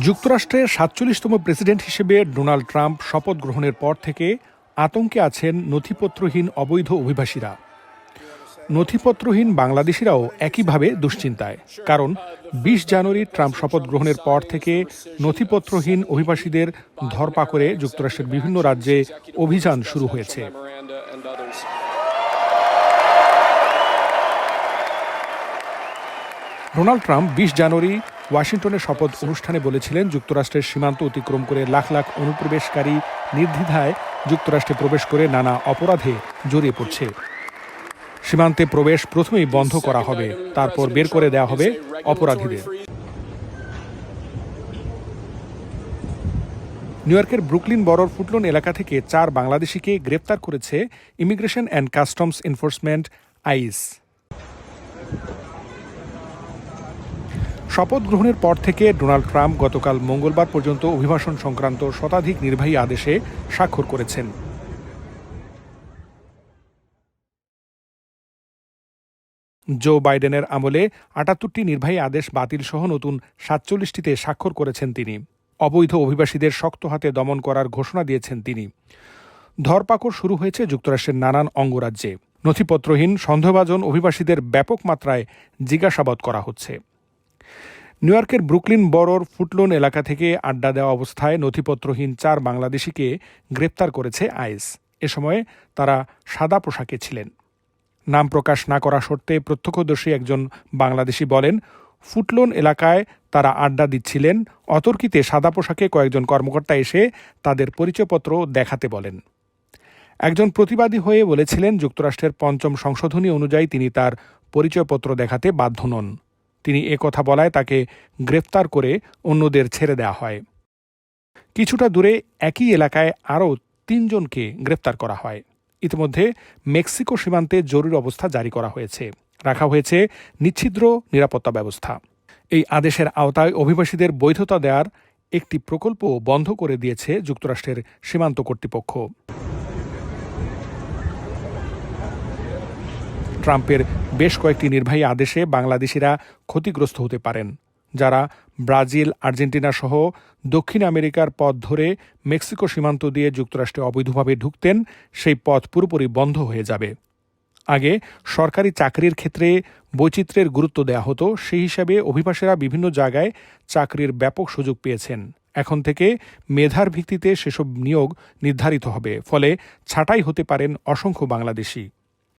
যুক্তরাষ্ট্রের সাতচল্লিশতম প্রেসিডেন্ট হিসেবে ডোনাল্ড ট্রাম্প শপথ গ্রহণের পর থেকে আতঙ্কে আছেন নথিপত্রহীন অবৈধ অভিবাসীরা। নথিপত্রহীন বাংলাদেশিরাও একইভাবে দুশ্চিন্তায়। কারণ বিশ জানুয়ারি ট্রাম্প শপথ গ্রহণের পর থেকে নথিপত্রহীন অভিবাসীদের ধরপাকড়ে যুক্তরাষ্ট্রের বিভিন্ন রাজ্যে অভিযান শুরু হয়েছে। ডোনাল্ড ট্রাম্প বিশ জানুয়ারি ওয়াশিংটনে শপথ অনুষ্ঠানে বলেছিলেন, যুক্তরাষ্ট্রের সীমান্ত অতিক্রম করে লাখ লাখ অনুপ্রবেশকারী নির্দ্বিধায় যুক্তরাষ্ট্রে প্রবেশ করে নানা অপরাধে জড়িয়ে পড়ছে। সীমান্তে প্রবেশ প্রথমেই বন্ধ করা হবে, তারপর বের করে দেওয়া হবে অপরাধীদের। নিউ ইয়র্কের ব্রুকলিন বরর ফুটলন এলাকা থেকে চার বাংলাদেশিকে গ্রেপ্তার করেছে immigration and customs enforcement ICE শপথ গ্রহণের পর থেকে ডোনাল্ড ট্রাম্প গতকাল মঙ্গলবার পর্যন্ত অভিবাসন সংক্রান্ত শতাধিক নির্বাহী আদেশে স্বাক্ষর করেছেন। জো বাইডেনের আমলে আটাত্তরটি নির্বাহী আদেশ বাতিল সহ নতুন সাতচল্লিশটিতে স্বাক্ষর করেছেন তিনি। অবৈধ অভিবাসীদের শক্ত হাতে দমন করার ঘোষণা দিয়েছেন তিনি। ধরপাকড় শুরু হয়েছে যুক্তরাষ্ট্রের নানান অঙ্গরাজ্যে। নথিপত্রহীন সন্দেহভাজন অভিবাসীদের ব্যাপক মাত্রায় জিজ্ঞাসাবাদ করা হচ্ছে। নিউ ইয়র্কের ব্রুকলিন বরোর ফুটলোন এলাকা থেকে আড্ডা দেওয়া অবস্থায় নথিপত্রহীন চার বাংলাদেশিকে গ্রেপ্তার করেছে আইস এ সময় তারা সাদা পোশাকে ছিলেন। নাম প্রকাশ না করা সত্ত্বে প্রত্যক্ষদর্শী একজন বাংলাদেশি বলেন, ফুটলোন এলাকায় তারা আড্ডা দিচ্ছিলেন, অতর্কিতে সাদা পোশাকে কয়েকজন কর্মকর্তা এসে তাদের পরিচয়পত্র দেখাতে বলেন। একজন প্রতিবাদী হয়ে বলেছিলেন, যুক্তরাষ্ট্রের পঞ্চম সংশোধনী অনুযায়ী তিনি তার পরিচয়পত্র দেখাতে বাধ্য নন। তিনি কথা বলায় তাকে গ্রেফতার করে অন্যদের ছেড়ে দেওয়া হয়। কিছুটা দূরে একই এলাকায় আরও তিনজনকে গ্রেপ্তার করা হয়। ইতিমধ্যে মেক্সিকো সীমান্তে জরুরি অবস্থা জারি করা হয়েছে। রাখা হয়েছে নিচ্ছিদ্র নিরাপত্তা ব্যবস্থা। এই আদেশের আওতায় অভিবাসীদের বৈধতা দেওয়ার একটি প্রকল্প বন্ধ করে দিয়েছে যুক্তরাষ্ট্রের সীমান্ত কর্তৃপক্ষ। ট্রাম্পের বেশ কয়েকটি নির্বাহী আদেশে বাংলাদেশিরা ক্ষতিগ্রস্ত হতে পারেন, যারা ব্রাজিল, আর্জেন্টিনা সহ দক্ষিণ আমেরিকার পথ ধরে মেক্সিকো সীমান্ত দিয়ে যুক্তরাষ্ট্রে অবৈধভাবে ঢুকতেন, সেই পথ পুরোপুরি বন্ধ হয়ে যাবে। আগে সরকারি চাকরির ক্ষেত্রে বৈচিত্র্যের গুরুত্ব দেওয়া হতো, সেই হিসাবে অভিবাসীরা বিভিন্ন জায়গায় চাকরির ব্যাপক সুযোগ পেয়েছেন। এখন থেকে মেধার ভিত্তিতে সেসব নিয়োগ নির্ধারিত হবে, ফলে ছাঁটাই হতে পারেন অসংখ্য বাংলাদেশি।